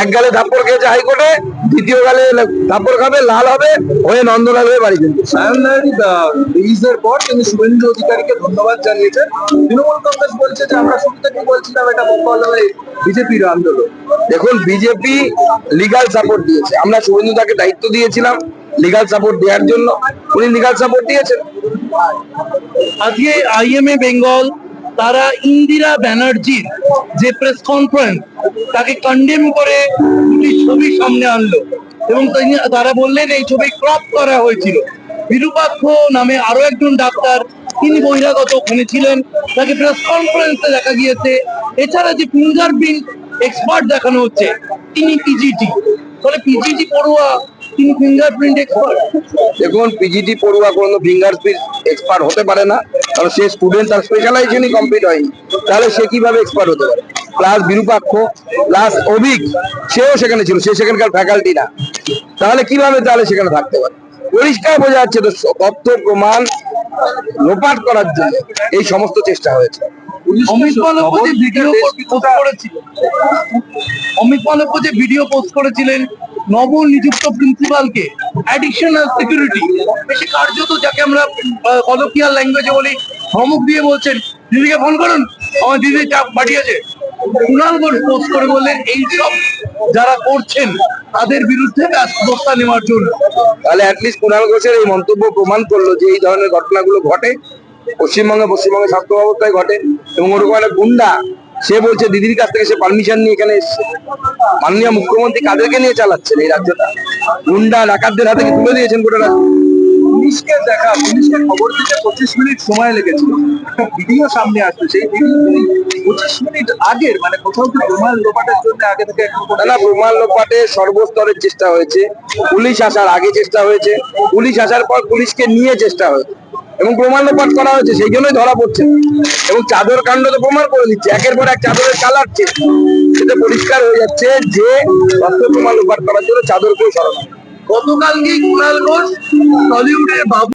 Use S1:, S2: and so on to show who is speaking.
S1: এক গালে থাপ্পড় খেয়েছে হাইকোর্টে দ্বিতীয় গালে থাপ্পড় খাবে লাল হবে হয়ে নন্দলাল হয়ে বাড়ি
S2: রিলিজের পর তিনি শুভেন্দু অধিকারীকে ধন্যবাদ জানিয়েছেন। তৃণমূল কংগ্রেস বলছে যে আমরা শুরু থেকে বলছিলাম এটা বঙ্গলে বিজেপির আন্দোলন।
S1: দেখুন বিজেপি লিগাল সাপোর্ট দিয়েছে। আমরা শুভেন্দু তাকে দায়িত্ব দিয়েছিলাম লিগাল সাপোর্ট দেওয়ার জন্য। উনি লিগাল সাপোর্ট দিয়েছেন।
S3: আজকে আইএমএ বেঙ্গল তারা ইন্দিরা ব্যানার্জির যে প্রেস কনফারেন্স তাকে কন্ডেম করে দুটি ছবি সামনে আনলো এবং তারা বললেন, এই ছবি ক্রপ করা হয়েছিল। বিরূপাক্ষ নামে আরও একজন ডাক্তার, তিনি বহিরাগত ওখানে ছিলেন। তাকে প্রেস কনফারেন্সে দেখা গিয়েছে। এছাড়া যে ফিঙ্গারপ্রিন্ট এক্সপার্ট দেখানো হচ্ছে, তিনি পিজিটি ফলে পিজিটি পড়ুয়া, তিনি ফিঙ্গারপ্রিন্ট এক্সপার্ট
S1: দেখুন পিজিটি পড়ুয়া কোনো ফিঙ্গার প্রিন্ট এক্সপার্ট হতে পারে না। কারণ সে স্টুডেন্ট তার স্পেশালাইজেশনই কমপ্লিট হয়নি। তাহলে সে কীভাবে এক্সপার্ট হতে পারে? প্লাস বিরূপাক্ষ প্লাস অভিক সেও সেখানে ছিল সে সেখানকার ফ্যাকাল্টি না। তাহলে কীভাবে তাহলে সেখানে থাকতে পারে? পরিষ্কার বোঝা যাচ্ছে তো তথ্য প্রমাণ লোপাট করার জন্য এই সমস্ত চেষ্টা হয়েছে।
S3: অমিত মালব্য যে ভিডিও পোস্ট করেছিলেন নব নিযুক্ত প্রিন্সিপালকে অ্যাডিশনাল সিকিউরিটি বেশি কার্যত যাকে আমরা কলোকিয়াল ল্যাঙ্গুয়েজে বলি, ধমক দিয়ে বলছেন, দিদিকে ফোন করুন, আমার দিদি চাপ পাঠিয়েছে কুণাল ঘোষ পোস্ট করে বললেন এইসব যারা করছেন, তাদের বিরুদ্ধে ব্যবস্থা নেওয়ার জন্য।
S1: তাহলে অ্যাটলিস্ট কুণাল ঘোষের এই মন্তব্য প্রমাণ করল যে এই ধরনের ঘটনাগুলো ঘটে। পশ্চিমবঙ্গে পশ্চিমবঙ্গে স্বাস্থ্য ব্যবস্থায় ঘটে এবং ওরকম একটা গুন্ডা সে বলছে, দিদির কাছ থেকে সে পারমিশন নিয়ে এখানে এসছে। মাননীয় মুখ্যমন্ত্রী কাদেরকে নিয়ে চালাচ্ছেন এই রাজ্যটা? গুন্ডা, ডাকাতদের হাতে তুলে দিয়েছেন গোটা রাজ্য?
S2: পুলিশকে দেখা, পুলিশকে খবর দিতে পঁচিশ মিনিট সময় লেগেছিল। ভিডিও সামনে আসবে, সেই পঁচিশ মিনিট আগের মানে কোথাও কি প্রমাণ লোপাটের জন্য আগে থেকে
S1: প্রমাণ লোপাটে সর্বস্তরের চেষ্টা হয়েছে। পুলিশ আসার আগে চেষ্টা হয়েছে। পুলিশ আসার পর পুলিশকে নিয়ে চেষ্টা হয়েছে। এবং প্রমাণ পাঠ করা হয়েছে, সেই জন্যই ধরা পড়ছে। এবং চাদর কাণ্ড তো প্রমাণ করে দিচ্ছে, একের পর এক চাদরের চেয়ে সেটা পরিষ্কার হয়ে যাচ্ছে যে তথ্য প্রমাণ পাঠ করার জন্য চাদরকেও সরানো।
S3: গতকালকেই কুণাল ঘোষ টলিউডের বাবু